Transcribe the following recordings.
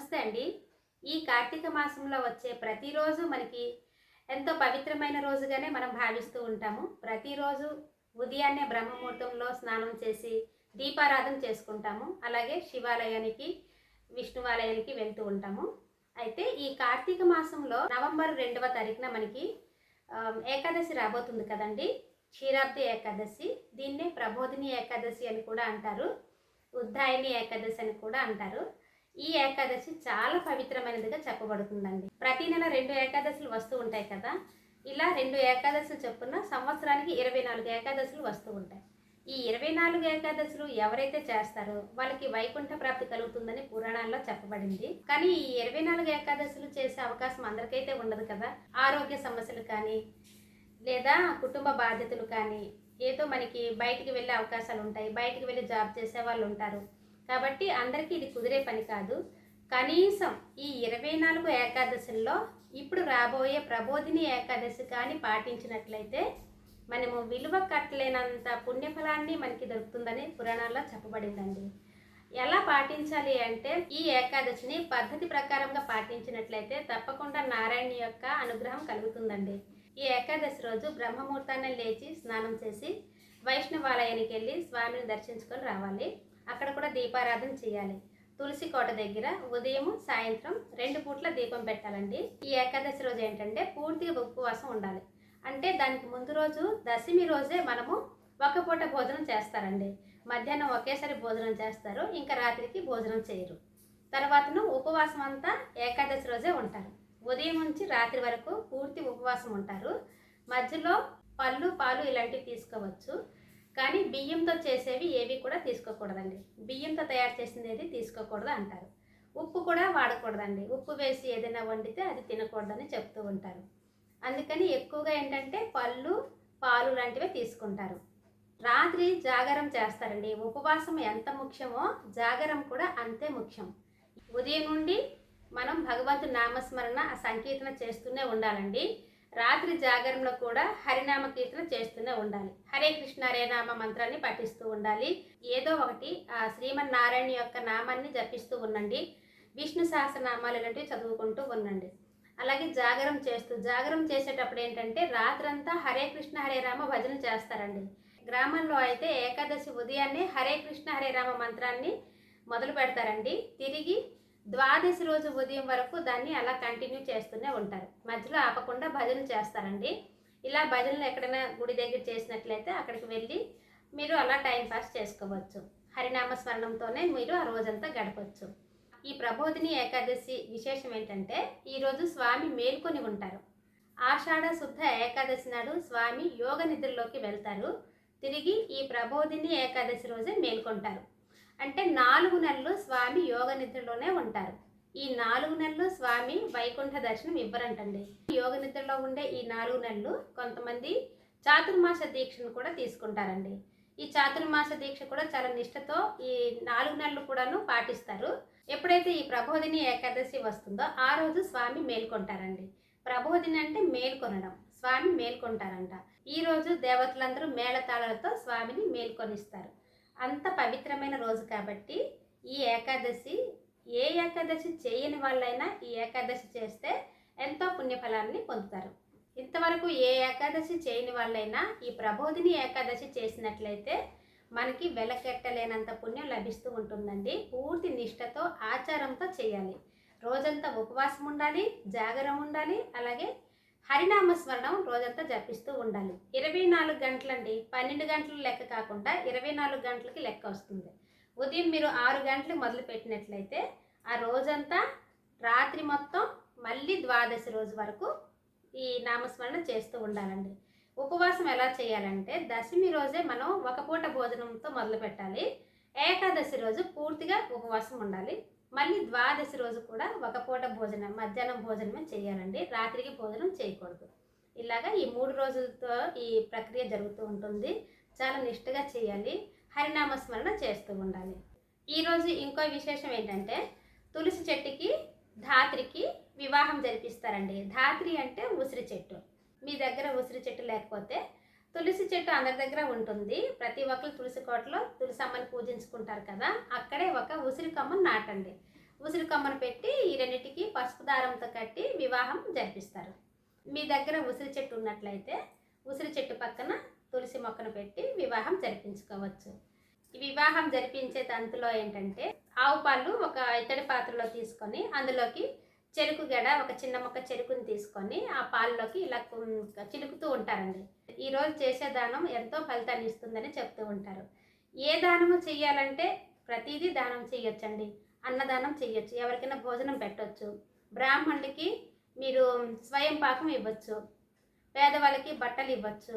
నమస్తే అండి. ఈ కార్తీక మాసంలో వచ్చే ప్రతిరోజు మనకి ఎంతో పవిత్రమైన రోజుగానే మనం భావిస్తూ ఉంటాము. ప్రతిరోజు ఉదయాన్నే బ్రహ్మముహూర్తంలో స్నానం చేసి దీపారాధన చేసుకుంటాము. అలాగే శివాలయానికి విష్ణువాలయానికి వెళ్తూ ఉంటాము. అయితే ఈ కార్తీక మాసంలో నవంబర్ రెండవ తారీఖున మనకి ఏకాదశి రాబోతుంది కదండి. క్షీరాబ్ది ఏకాదశి. దీన్నే ప్రబోధిని ఏకాదశి అని కూడా అంటారు. ఉద్దాయిని ఏకాదశి అని కూడా అంటారు. ఈ ఏకాదశి చాలా పవిత్రమైనదిగా చెప్పబడుతుందండి. ప్రతి నెల రెండు ఏకాదశులు వస్తూ ఉంటాయి కదా. ఇలా రెండు ఏకాదశులు చొప్పున సంవత్సరానికి ఇరవై నాలుగు ఏకాదశులు వస్తూ ఉంటాయి. ఈ ఇరవై నాలుగు ఏకాదశులు ఎవరైతే చేస్తారో వాళ్ళకి వైకుంఠ ప్రాప్తి కలుగుతుందని పురాణాల్లో చెప్పబడింది. కానీ ఈ ఇరవై నాలుగు ఏకాదశులు చేసే అవకాశం అందరికైతే ఉండదు కదా. ఆరోగ్య సమస్యలు కానీ లేదా కుటుంబ బాధ్యతలు కానీ ఏదో మనకి బయటికి వెళ్ళే అవకాశాలు ఉంటాయి. బయటికి వెళ్ళి జాబ్ చేసే వాళ్ళు ఉంటారు. కాబట్టి అందరికీ ఇది కుదిరే పని కాదు. కనీసం ఈ ఇరవై నాలుగు ఏకాదశుల్లో ఇప్పుడు రాబోయే ప్రబోధిని ఏకాదశి కానీ పాటించినట్లయితే మనము విలువ కట్టలేనంత పుణ్యఫలాన్ని మనకి దొరుకుతుందని పురాణాల్లో చెప్పబడిందండి. ఎలా పాటించాలి అంటే ఈ ఏకాదశిని పద్ధతి ప్రకారంగా పాటించినట్లయితే తప్పకుండా నారాయణ యొక్క అనుగ్రహం కలుగుతుందండి. ఈ ఏకాదశి రోజు బ్రహ్మముహూర్తాన్ని లేచి స్నానం చేసి వైష్ణవాలయానికి వెళ్ళి స్వామిని దర్శించుకొని రావాలి. అక్కడ కూడా దీపారాధన చేయాలి. తులసి కోట దగ్గర ఉదయం సాయంత్రం రెండు పూట్ల దీపం పెట్టాలండి. ఈ ఏకాదశి రోజు ఏంటంటే పూర్తిగా ఉపవాసం ఉండాలి. అంటే దానికి ముందు రోజు దశమి రోజే మనము ఒక పూట భోజనం చేస్తారండి. మధ్యాహ్నం ఒకేసారి భోజనం చేస్తారు ఇంకా రాత్రికి భోజనం చేయరు. తర్వాతను ఉపవాసం అంతా ఏకాదశి రోజే ఉంటారు. ఉదయం నుంచి రాత్రి వరకు పూర్తి ఉపవాసం ఉంటారు. మధ్యలో పళ్ళు పాలు ఇలాంటివి తీసుకోవచ్చు. కానీ బియ్యంతో చేసేవి ఏవి కూడా తీసుకోకూడదండి. బియ్యంతో తయారు చేసినది తీసుకోకూడదు అంటారు. ఉప్పు కూడా వాడకూడదండి. ఉప్పు వేసి ఏదైనా వండితే అది తినకూడదని చెప్తూ ఉంటారు. అందుకని ఎక్కువగా ఏంటంటే పళ్ళు పాలు లాంటివి తీసుకుంటారు. రాత్రి జాగరం చేస్తారండి. ఉపవాసం ఎంత ముఖ్యమో జాగరం కూడా అంతే ముఖ్యం. ఉదయం నుండి మనం భగవంతు నామస్మరణ సంకీర్తన చేస్తూనే ఉండాలండి. రాత్రి జాగరణలో కూడా హరినామ కీర్తన చేస్తూనే ఉండాలి. హరే కృష్ణ హరే నామ మంత్రాన్ని పఠిస్తూ ఉండాలి. ఏదో ఒకటి ఆ శ్రీమన్నారాయణ యొక్క నామాన్ని జపిస్తూ ఉండండి. విష్ణు సహస్రనామాలు ఇలాంటివి చదువుకుంటూ ఉండండి. అలాగే జాగరం చేస్తూ జాగరం చేసేటప్పుడు ఏంటంటే రాత్రంతా హరే కృష్ణ హరే రామ భజన చేస్తారండి. గ్రామంలో అయితే ఏకాదశి ఉదయాన్నే హరే కృష్ణ హరే రామ మంత్రాన్ని మొదలు పెడతారండి. తిరిగి ద్వాదశి రోజు ఉదయం వరకు దాన్ని అలా కంటిన్యూ చేస్తూనే ఉంటారు. మధ్యలో ఆపకుండా భజన చేస్తారండి. ఇలా భజనలు ఎక్కడైనా గుడి దగ్గర చేసినట్లయితే అక్కడికి వెళ్ళి మీరు అలా టైం పాస్ చేసుకోవచ్చు. హరినామ స్మరణంతోనే మీరు ఆ రోజంతా గడపచ్చు. ఈ ప్రబోధిని ఏకాదశి విశేషం ఏంటంటే ఈరోజు స్వామి మేల్కొని ఉంటారు. ఆషాఢ శుద్ధ ఏకాదశి నాడు స్వామి యోగ నిద్రలోకి వెళ్తారు. తిరిగి ఈ ప్రబోధిని ఏకాదశి రోజే మేల్కొంటారు. అంటే నాలుగు నెలలు స్వామి యోగ నిద్రలోనే ఉంటారు. ఈ నాలుగు నెలలు స్వామి వైకుంఠ దర్శనం ఇవ్వరంటండి. యోగ నిద్రలో ఉండే ఈ నాలుగు నెలలు కొంతమంది చాతుర్మాస దీక్షను కూడా తీసుకుంటారండి. ఈ చాతుర్మాస దీక్ష కూడా చాలా నిష్టతో ఈ నాలుగు నెలలు కూడాను పాటిస్తారు. ఎప్పుడైతే ఈ ప్రబోధిని ఏకాదశి వస్తుందో ఆ రోజు స్వామి మేల్కొంటారండి. ప్రబోధిని అంటే మేల్కొనడం స్వామి మేల్కొంటారంట. ఈ రోజు దేవతలందరూ మేళతాళాలతో స్వామిని మేల్కొనిస్తారు. అంత పవిత్రమైన రోజు కాబట్టి ఈ ఏకాదశి ఏ ఏకాదశి చేయని వాళ్ళైనా ఈ ఏకాదశి చేస్తే ఎంతో పుణ్యఫలాన్ని పొందుతారు. ఇంతవరకు ఏ ఏకాదశి చేయని వాళ్ళైనా ఈ ప్రబోధిని ఏకాదశి చేసినట్లయితే మనకి వెలకెట్టలేనంత పుణ్యం లభిస్తూ ఉంటుందండి. పూర్తి నిష్టతో ఆచారంతో చేయాలి. రోజంతా ఉపవాసం ఉండాలి జాగరం ఉండాలి అలాగే హరినామస్మరణం రోజంతా జపిస్తూ ఉండాలి. ఇరవై నాలుగు గంటలండి. పన్నెండు గంటల లెక్క కాకుండా ఇరవై నాలుగు గంటలకి లెక్క వస్తుంది. ఉదయం మీరు ఆరు గంటలకు మొదలు పెట్టినట్లయితే ఆ రోజంతా రాత్రి మొత్తం మళ్ళీ ద్వాదశి రోజు వరకు ఈ నామస్మరణ చేస్తూ ఉండాలండి. ఉపవాసం ఎలా చేయాలంటే దశమి రోజే మనం ఒక పూట భోజనంతో మొదలు పెట్టాలి. ఏకాదశి రోజు పూర్తిగా ఉపవాసం ఉండాలి. మళ్ళీ ద్వాదశి రోజు కూడా ఒక పూట భోజనం మధ్యాహ్నం భోజనమే చేయాలండి. రాత్రికి భోజనం చేయకూడదు. ఇలాగా ఈ మూడు రోజులతో ఈ ప్రక్రియ జరుగుతూ ఉంటుంది. చాలా నిష్ఠగా చేయాలి. హరినామస్మరణ చేస్తూ ఉండాలి. ఈరోజు ఇంకో విశేషం ఏంటంటే తులసి చెట్టుకి ధాత్రికి వివాహం జరిపిస్తారండి. ధాత్రి అంటే ఉసిరి చెట్టు. మీ దగ్గర ఉసిరి చెట్టు లేకపోతే తులసి చెట్టు అందరి దగ్గర ఉంటుంది. ప్రతి ఒక్కరు తులసి కోటలో తులసి అమ్మని పూజించుకుంటారు కదా అక్కడే ఒక ఉసిరి కొమ్మను నాటండి. ఉసిరి కొమ్మను పెట్టి ఈ రెండింటికి పసుపు దారంతో కట్టి వివాహం జరిపిస్తారు. మీ దగ్గర ఉసిరి చెట్టు ఉన్నట్లయితే ఉసిరి చెట్టు పక్కన తులసి మొక్కను పెట్టి వివాహం జరిపించుకోవచ్చు. వివాహం జరిపించే తంతులో ఏంటంటే ఆవు పాలు ఒక ఇత్తడి పాత్రలో తీసుకొని అందులోకి చెరుకు గడ ఒక చిన్న మొక్క చెరుకుని తీసుకొని ఆ పాలలోకి ఇలా చిలుకుతూ ఉంటారండి. ఈరోజు చేసే దానం ఎంతో ఫలితాన్ని ఇస్తుందని చెప్తూ ఉంటారు. ఏ దానము చేయాలంటే ప్రతిదీ దానం చేయొచ్చండి అన్నదానం చేయొచ్చు ఎవరికైనా భోజనం పెట్టవచ్చు బ్రాహ్మణుడికి మీరు స్వయం పాకం ఇవ్వచ్చు. పేదవాళ్ళకి బట్టలు ఇవ్వచ్చు.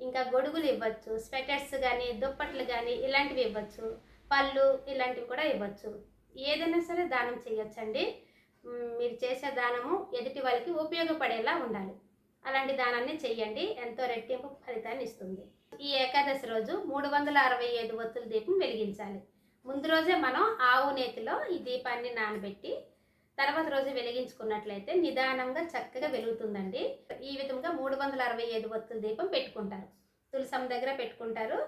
ఇంకా గొడుగులు ఇవ్వచ్చు. స్వెటర్స్ కానీ దుప్పట్లు కానీ ఇలాంటివి ఇవ్వచ్చు. పళ్ళు ఇలాంటివి కూడా ఇవ్వచ్చు. ఏదైనా సరే దానం చేయొచ్చండి మీరు చేసే దానము ఎదుటి వాళ్ళకి ఉపయోగపడేలా ఉండాలి. అలాంటి దానాన్ని చేయండి ఎంతో రెట్టింపు ఫలితాన్ని ఇస్తుంది. ఈ ఏకాదశి రోజు మూడు వందల అరవై ఐదు ఒత్తుల దీపం వెలిగించాలి. ముందు రోజే మనం ఆవు నేతిలో ఈ దీపాన్ని నానబెట్టి తర్వాత రోజు వెలిగించుకున్నట్లయితే నిదానంగా చక్కగా వెలుగుతుందండి. ఈ విధంగా మూడు వందల అరవై ఐదు ఒత్తుల దీపం పెట్టుకుంటారు. తులసం దగ్గర పెట్టుకుంటారు.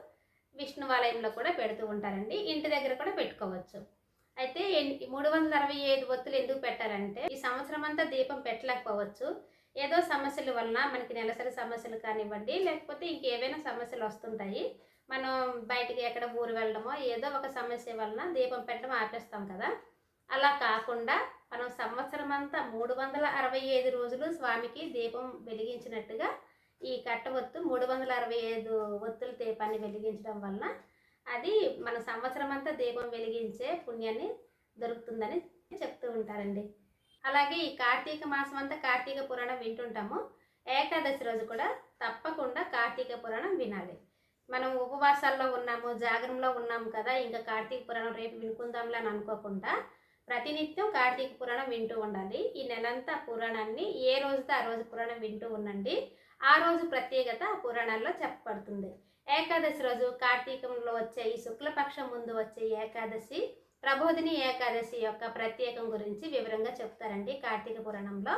విష్ణువాలయంలో కూడా పెడుతూ ఉంటారండి. ఇంటి దగ్గర కూడా పెట్టుకోవచ్చు. అయితే మూడు వందల అరవై ఐదు ఒత్తులు ఎందుకు పెట్టారంటే ఈ సంవత్సరం అంతా దీపం పెట్టలేకపోవచ్చు. ఏదో సమస్యల వలన మనకి నెలసరి సమస్యలు కానివ్వండి లేకపోతే ఇంకేవైనా సమస్యలు వస్తుంటాయి. మనం బయటికి ఎక్కడ ఊరు వెళ్ళడమో ఏదో ఒక సమస్య వలన దీపం పెట్టడం ఆపేస్తాం కదా. అలా కాకుండా మనం సంవత్సరం అంతా మూడు వందల అరవై ఐదు రోజులు స్వామికి దీపం వెలిగించినట్టుగా ఈ కట్టవత్తు మూడు వందల అరవై ఐదు ఒత్తుల దీపాన్ని వెలిగించడం వలన అది మన సంవత్సరం అంతా దీపం వెలిగించే పుణ్యాన్ని దొరుకుతుందని చెప్తూ ఉంటారండి. అలాగే ఈ కార్తీక మాసం అంతా కార్తీక పురాణం వింటుంటాము. ఏకాదశి రోజు కూడా తప్పకుండా కార్తీక పురాణం వినాలి. మనం ఉపవాసాల్లో ఉన్నాము జాగరంలో ఉన్నాము కదా ఇంకా కార్తీక పురాణం రేపు వినుకుందాంలే అని అనుకోకుండా ప్రతినిత్యం కార్తీక పురాణం వింటూ ఉండాలి. ఈ నెలంతా పురాణాన్ని ఏ రోజుతో ఆ రోజు పురాణం వింటూ ఉండండి. ఆ రోజు ప్రత్యేకత పురాణాల్లో చెప్పబడుతుంది. ఏకాదశి రోజు కార్తీకంలో వచ్చే ఈ శుక్లపక్షం ముందు వచ్చే ఏకాదశి ప్రబోధిని ఏకాదశి యొక్క ప్రత్యేకం గురించి వివరంగా చెప్తారండి కార్తీక పురాణంలో.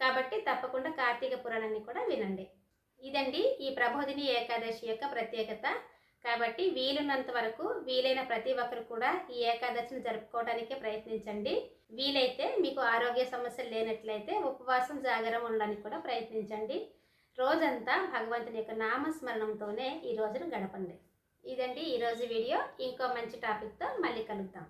కాబట్టి తప్పకుండా కార్తీక పురాణాన్ని కూడా వినండి. ఇదండి ఈ ప్రబోధిని ఏకాదశి యొక్క ప్రత్యేకత. కాబట్టి వీలున్నంత వరకు వీలైన ప్రతి ఒక్కరు కూడా ఈ ఏకాదశిని జరుపుకోవడానికే ప్రయత్నించండి. వీలైతే మీకు ఆరోగ్య సమస్యలు లేనట్లయితే ఉపవాసం జాగరం ఉండడానికి కూడా ప్రయత్నించండి. రోజంతా భగవంతుని యొక్క నామస్మరణంతోనే ఈ రోజును గడపండి. ఇదండి ఈరోజు వీడియో. ఇంకో మంచి టాపిక్తో మళ్ళీ కలుద్దాం.